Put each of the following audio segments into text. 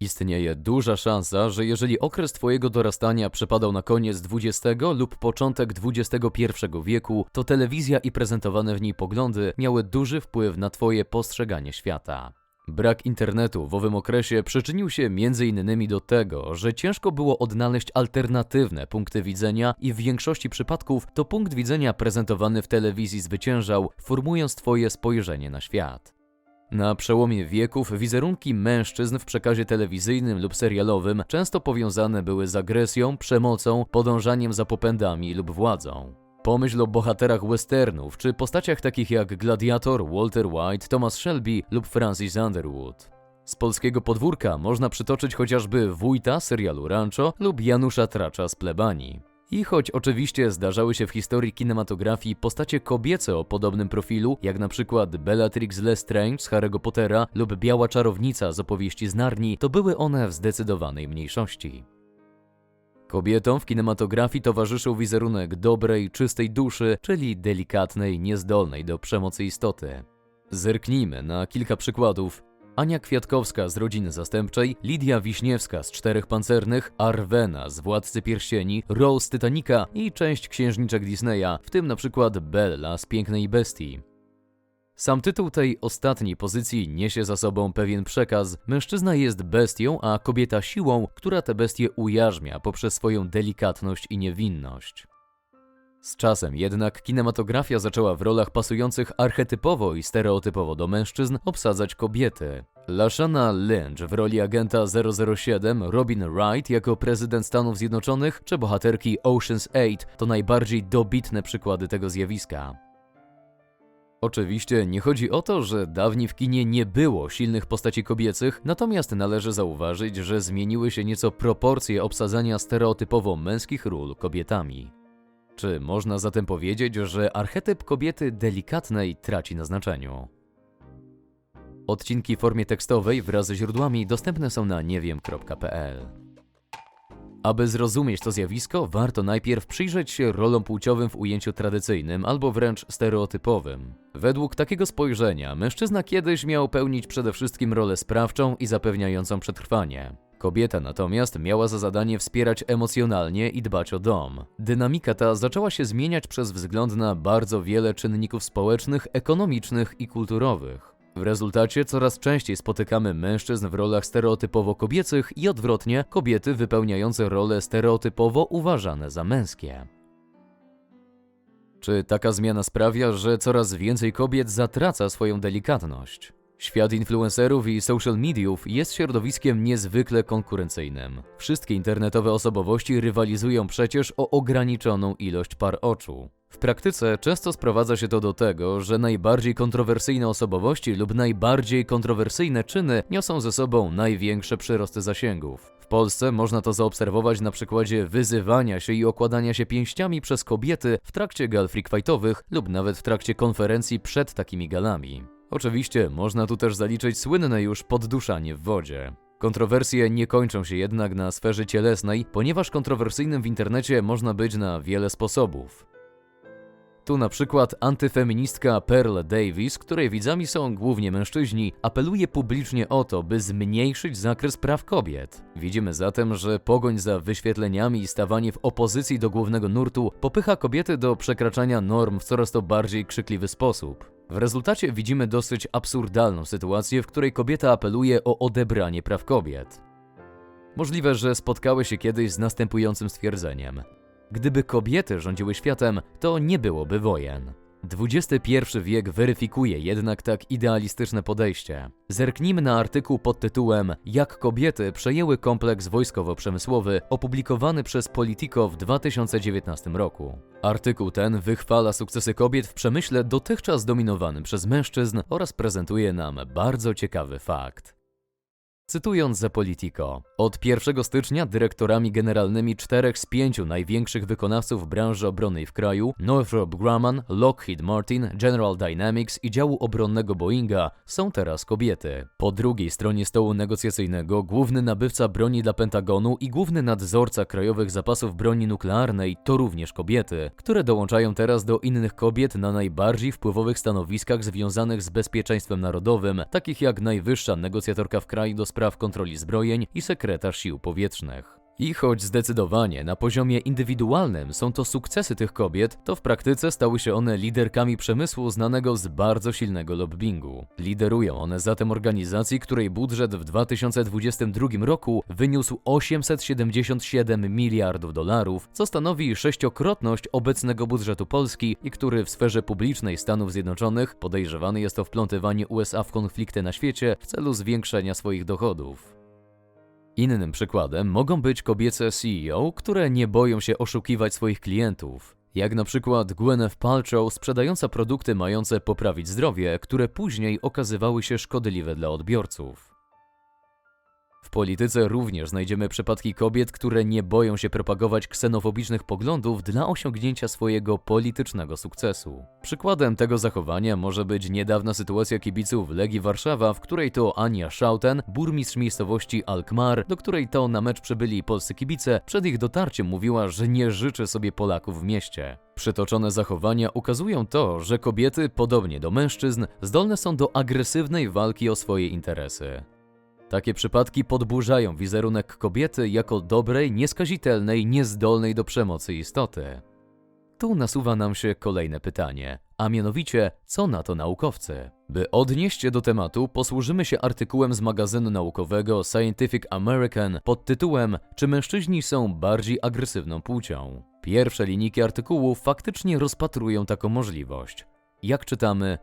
Istnieje duża szansa, że jeżeli okres Twojego dorastania przypadał na koniec XX lub początek XXI wieku, to telewizja i prezentowane w niej poglądy miały duży wpływ na Twoje postrzeganie świata. Brak internetu w owym okresie przyczynił się m.in. do tego, że ciężko było odnaleźć alternatywne punkty widzenia i w większości przypadków to punkt widzenia prezentowany w telewizji zwyciężał, formując Twoje spojrzenie na świat. Na przełomie wieków wizerunki mężczyzn w przekazie telewizyjnym lub serialowym często powiązane były z agresją, przemocą, podążaniem za popędami lub władzą. Pomyśl o bohaterach westernów czy postaciach takich jak Gladiator, Walter White, Thomas Shelby lub Francis Underwood. Z polskiego podwórka można przytoczyć chociażby wójta serialu Rancho lub Janusza Tracza z plebanii. I choć oczywiście zdarzały się w historii kinematografii postacie kobiece o podobnym profilu, jak na przykład Bellatrix Lestrange z Harry'ego Pottera lub Biała Czarownica z opowieści z Narni, to były one w zdecydowanej mniejszości. Kobietom w kinematografii towarzyszył wizerunek dobrej, czystej duszy, czyli delikatnej, niezdolnej do przemocy istoty. Zerknijmy na kilka przykładów. Ania Kwiatkowska z Rodziny Zastępczej, Lidia Wiśniewska z Czterech Pancernych, Arwena z Władcy Pierścieni, Rose z Titanica i część księżniczek Disneya, w tym na przykład Bella z Pięknej Bestii. Sam tytuł tej ostatniej pozycji niesie za sobą pewien przekaz. Mężczyzna jest bestią, a kobieta siłą, która tę bestię ujarzmia poprzez swoją delikatność i niewinność. Z czasem jednak kinematografia zaczęła w rolach pasujących archetypowo i stereotypowo do mężczyzn obsadzać kobiety. Lashana Lynch w roli agenta 007, Robin Wright jako prezydent Stanów Zjednoczonych czy bohaterki Ocean's 8 to najbardziej dobitne przykłady tego zjawiska. Oczywiście nie chodzi o to, że dawniej w kinie nie było silnych postaci kobiecych, natomiast należy zauważyć, że zmieniły się nieco proporcje obsadzania stereotypowo męskich ról kobietami. Czy można zatem powiedzieć, że archetyp kobiety delikatnej traci na znaczeniu? Odcinki w formie tekstowej wraz ze źródłami dostępne są na niewiem.pl. Aby zrozumieć to zjawisko, warto najpierw przyjrzeć się rolom płciowym w ujęciu tradycyjnym albo wręcz stereotypowym. Według takiego spojrzenia mężczyzna kiedyś miał pełnić przede wszystkim rolę sprawczą i zapewniającą przetrwanie. Kobieta natomiast miała za zadanie wspierać emocjonalnie i dbać o dom. Dynamika ta zaczęła się zmieniać przez wzgląd na bardzo wiele czynników społecznych, ekonomicznych i kulturowych. W rezultacie coraz częściej spotykamy mężczyzn w rolach stereotypowo kobiecych i odwrotnie kobiety wypełniające role stereotypowo uważane za męskie. Czy taka zmiana sprawia, że coraz więcej kobiet zatraca swoją delikatność? Świat influencerów i social mediów jest środowiskiem niezwykle konkurencyjnym. Wszystkie internetowe osobowości rywalizują przecież o ograniczoną ilość par oczu. W praktyce często sprowadza się to do tego, że najbardziej kontrowersyjne osobowości lub najbardziej kontrowersyjne czyny niosą ze sobą największe przyrosty zasięgów. W Polsce można to zaobserwować na przykładzie wyzywania się i okładania się pięściami przez kobiety w trakcie gal freak fightowych lub nawet w trakcie konferencji przed takimi galami. Oczywiście można tu też zaliczyć słynne już podduszanie w wodzie. Kontrowersje nie kończą się jednak na sferze cielesnej, ponieważ kontrowersyjnym w internecie można być na wiele sposobów. Tu na przykład antyfeministka Pearl Davis, której widzami są głównie mężczyźni, apeluje publicznie o to, by zmniejszyć zakres praw kobiet. Widzimy zatem, że pogoń za wyświetleniami i stawanie w opozycji do głównego nurtu popycha kobiety do przekraczania norm w coraz to bardziej krzykliwy sposób. W rezultacie widzimy dosyć absurdalną sytuację, w której kobieta apeluje o odebranie praw kobiet. Możliwe, że spotkały się kiedyś z następującym stwierdzeniem: Gdyby kobiety rządziły światem, to nie byłoby wojen. XXI wiek weryfikuje jednak tak idealistyczne podejście. Zerknijmy na artykuł pod tytułem Jak kobiety przejęły kompleks wojskowo-przemysłowy, opublikowany przez Politico w 2019 roku. Artykuł ten wychwala sukcesy kobiet w przemyśle dotychczas dominowanym przez mężczyzn oraz prezentuje nam bardzo ciekawy fakt. Cytując za Politico, od 1 stycznia dyrektorami generalnymi czterech z pięciu największych wykonawców branży obronnej w kraju Northrop Grumman, Lockheed Martin, General Dynamics i działu obronnego Boeinga są teraz kobiety. Po drugiej stronie stołu negocjacyjnego główny nabywca broni dla Pentagonu i główny nadzorca krajowych zapasów broni nuklearnej to również kobiety, które dołączają teraz do innych kobiet na najbardziej wpływowych stanowiskach związanych z bezpieczeństwem narodowym, takich jak najwyższa negocjatorka w kraju do spraw kontroli zbrojeń i sekretarz sił powietrznych. I choć zdecydowanie na poziomie indywidualnym są to sukcesy tych kobiet, to w praktyce stały się one liderkami przemysłu znanego z bardzo silnego lobbingu. Liderują one zatem organizacji, której budżet w 2022 roku wyniósł 877 miliardów dolarów, co stanowi sześciokrotność obecnego budżetu Polski i który w sferze publicznej Stanów Zjednoczonych podejrzewany jest o wplątywanie USA w konflikty na świecie w celu zwiększenia swoich dochodów. Innym przykładem mogą być kobiece CEO, które nie boją się oszukiwać swoich klientów. Jak na przykład Gwyneth Paltrow sprzedająca produkty mające poprawić zdrowie, które później okazywały się szkodliwe dla odbiorców. W polityce również znajdziemy przypadki kobiet, które nie boją się propagować ksenofobicznych poglądów dla osiągnięcia swojego politycznego sukcesu. Przykładem tego zachowania może być niedawna sytuacja kibiców Legii Warszawa, w której to Ania Schauten, burmistrz miejscowości Alkmaar, do której to na mecz przybyli polscy kibice, przed ich dotarciem mówiła, że nie życzy sobie Polaków w mieście. Przytoczone zachowania ukazują to, że kobiety, podobnie do mężczyzn, zdolne są do agresywnej walki o swoje interesy. Takie przypadki podburzają wizerunek kobiety jako dobrej, nieskazitelnej, niezdolnej do przemocy istoty. Tu nasuwa nam się kolejne pytanie, a mianowicie, co na to naukowcy? By odnieść się do tematu, posłużymy się artykułem z magazynu naukowego Scientific American pod tytułem Czy mężczyźni są bardziej agresywną płcią? Pierwsze linijki artykułu faktycznie rozpatrują taką możliwość. Jak czytamy,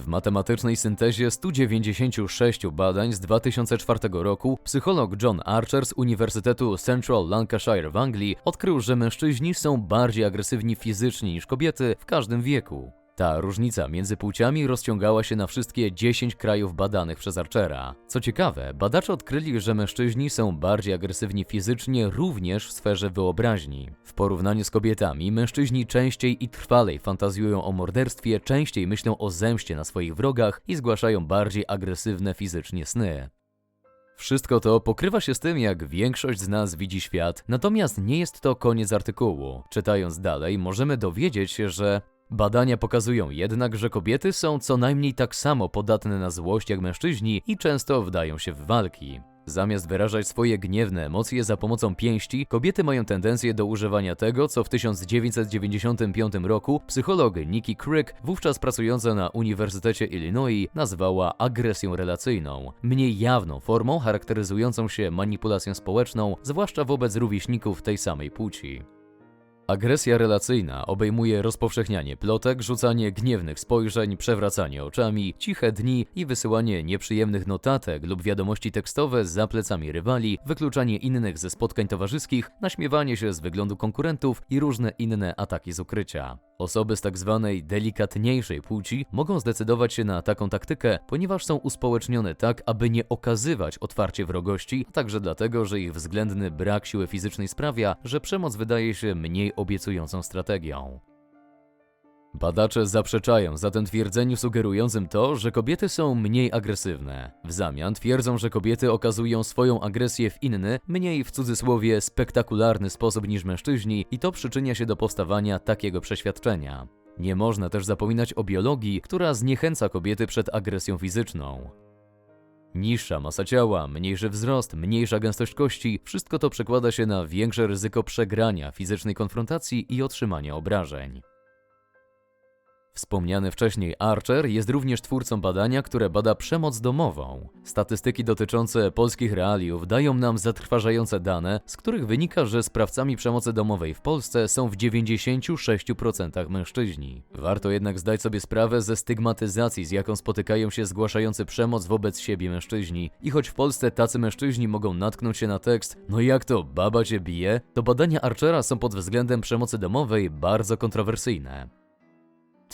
w matematycznej syntezie 196 badań z 2004 roku psycholog John Archer z Uniwersytetu Central Lancashire w Anglii odkrył, że mężczyźni są bardziej agresywni fizycznie niż kobiety w każdym wieku. Ta różnica między płciami rozciągała się na wszystkie 10 krajów badanych przez Archera. Co ciekawe, badacze odkryli, że mężczyźni są bardziej agresywni fizycznie również w sferze wyobraźni. W porównaniu z kobietami, mężczyźni częściej i trwalej fantazjują o morderstwie, częściej myślą o zemście na swoich wrogach i zgłaszają bardziej agresywne fizycznie sny. Wszystko to pokrywa się z tym, jak większość z nas widzi świat, natomiast nie jest to koniec artykułu. Czytając dalej, możemy dowiedzieć się, że Badania pokazują jednak, że kobiety są co najmniej tak samo podatne na złość jak mężczyźni i często wdają się w walki. Zamiast wyrażać swoje gniewne emocje za pomocą pięści, kobiety mają tendencję do używania tego, co w 1995 roku psycholog Nikki Crick, wówczas pracująca na Uniwersytecie Illinois, nazwała agresją relacyjną, mniej jawną formą charakteryzującą się manipulacją społeczną, zwłaszcza wobec rówieśników tej samej płci. Agresja relacyjna obejmuje rozpowszechnianie plotek, rzucanie gniewnych spojrzeń, przewracanie oczami, ciche dni i wysyłanie nieprzyjemnych notatek lub wiadomości tekstowe za plecami rywali, wykluczanie innych ze spotkań towarzyskich, naśmiewanie się z wyglądu konkurentów i różne inne ataki z ukrycia. Osoby z tak zwanej delikatniejszej płci mogą zdecydować się na taką taktykę, ponieważ są uspołecznione tak, aby nie okazywać otwarcie wrogości, a także dlatego, że ich względny brak siły fizycznej sprawia, że przemoc wydaje się mniej obiecującą strategią. Badacze zaprzeczają zatem twierdzeniu sugerującym to, że kobiety są mniej agresywne. W zamian twierdzą, że kobiety okazują swoją agresję w inny, mniej w cudzysłowie spektakularny sposób niż mężczyźni i to przyczynia się do powstawania takiego przeświadczenia. Nie można też zapominać o biologii, która zniechęca kobiety przed agresją fizyczną. Niższa masa ciała, mniejszy wzrost, mniejsza gęstość kości, wszystko to przekłada się na większe ryzyko przegrania fizycznej konfrontacji i otrzymania obrażeń. Wspomniany wcześniej Archer jest również twórcą badania, które bada przemoc domową. Statystyki dotyczące polskich realiów dają nam zatrważające dane, z których wynika, że sprawcami przemocy domowej w Polsce są w 96% mężczyźni. Warto jednak zdać sobie sprawę ze stygmatyzacji, z jaką spotykają się zgłaszający przemoc wobec siebie mężczyźni. I choć w Polsce tacy mężczyźni mogą natknąć się na tekst No jak to, baba cię bije? To badania Archera są pod względem przemocy domowej bardzo kontrowersyjne.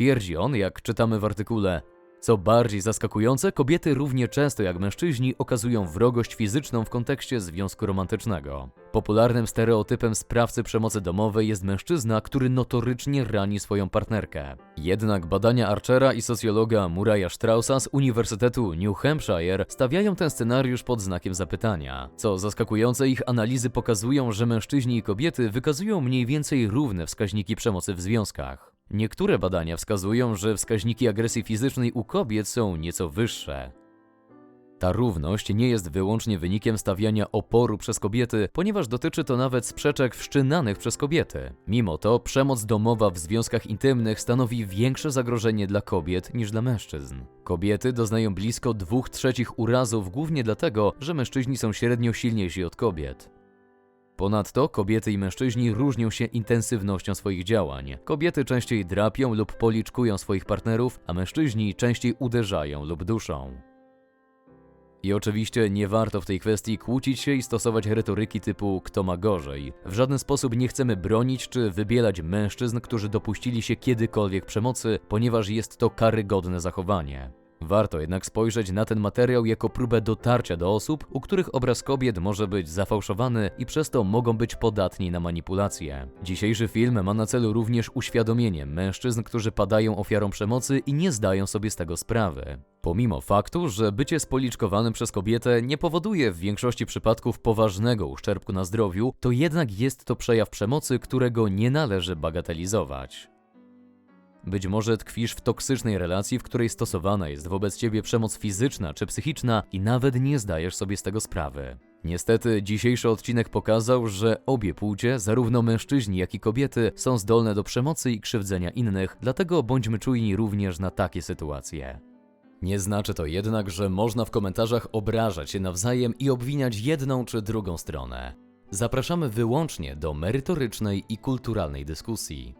Twierdzi on, jak czytamy w artykule, co bardziej zaskakujące, kobiety równie często jak mężczyźni okazują wrogość fizyczną w kontekście związku romantycznego. Popularnym stereotypem sprawcy przemocy domowej jest mężczyzna, który notorycznie rani swoją partnerkę. Jednak badania Archera i socjologa Muraya Straussa z Uniwersytetu New Hampshire stawiają ten scenariusz pod znakiem zapytania. Co zaskakujące, ich analizy pokazują, że mężczyźni i kobiety wykazują mniej więcej równe wskaźniki przemocy w związkach. Niektóre badania wskazują, że wskaźniki agresji fizycznej u kobiet są nieco wyższe. Ta równość nie jest wyłącznie wynikiem stawiania oporu przez kobiety, ponieważ dotyczy to nawet sprzeczek wszczynanych przez kobiety. Mimo to przemoc domowa w związkach intymnych stanowi większe zagrożenie dla kobiet niż dla mężczyzn. Kobiety doznają blisko dwóch trzecich urazów głównie dlatego, że mężczyźni są średnio silniejsi od kobiet. Ponadto kobiety i mężczyźni różnią się intensywnością swoich działań. Kobiety częściej drapią lub policzkują swoich partnerów, a mężczyźni częściej uderzają lub duszą. I oczywiście nie warto w tej kwestii kłócić się i stosować retoryki typu kto ma gorzej. W żaden sposób nie chcemy bronić czy wybielać mężczyzn, którzy dopuścili się kiedykolwiek przemocy, ponieważ jest to karygodne zachowanie. Warto jednak spojrzeć na ten materiał jako próbę dotarcia do osób, u których obraz kobiet może być zafałszowany i przez to mogą być podatni na manipulacje. Dzisiejszy film ma na celu również uświadomienie mężczyzn, którzy padają ofiarą przemocy i nie zdają sobie z tego sprawy. Pomimo faktu, że bycie spoliczkowanym przez kobietę nie powoduje w większości przypadków poważnego uszczerbku na zdrowiu, to jednak jest to przejaw przemocy, którego nie należy bagatelizować. Być może tkwisz w toksycznej relacji, w której stosowana jest wobec ciebie przemoc fizyczna czy psychiczna i nawet nie zdajesz sobie z tego sprawy. Niestety, dzisiejszy odcinek pokazał, że obie płcie, zarówno mężczyźni, jak i kobiety, są zdolne do przemocy i krzywdzenia innych, dlatego bądźmy czujni również na takie sytuacje. Nie znaczy to jednak, że można w komentarzach obrażać się nawzajem i obwiniać jedną czy drugą stronę. Zapraszamy wyłącznie do merytorycznej i kulturalnej dyskusji.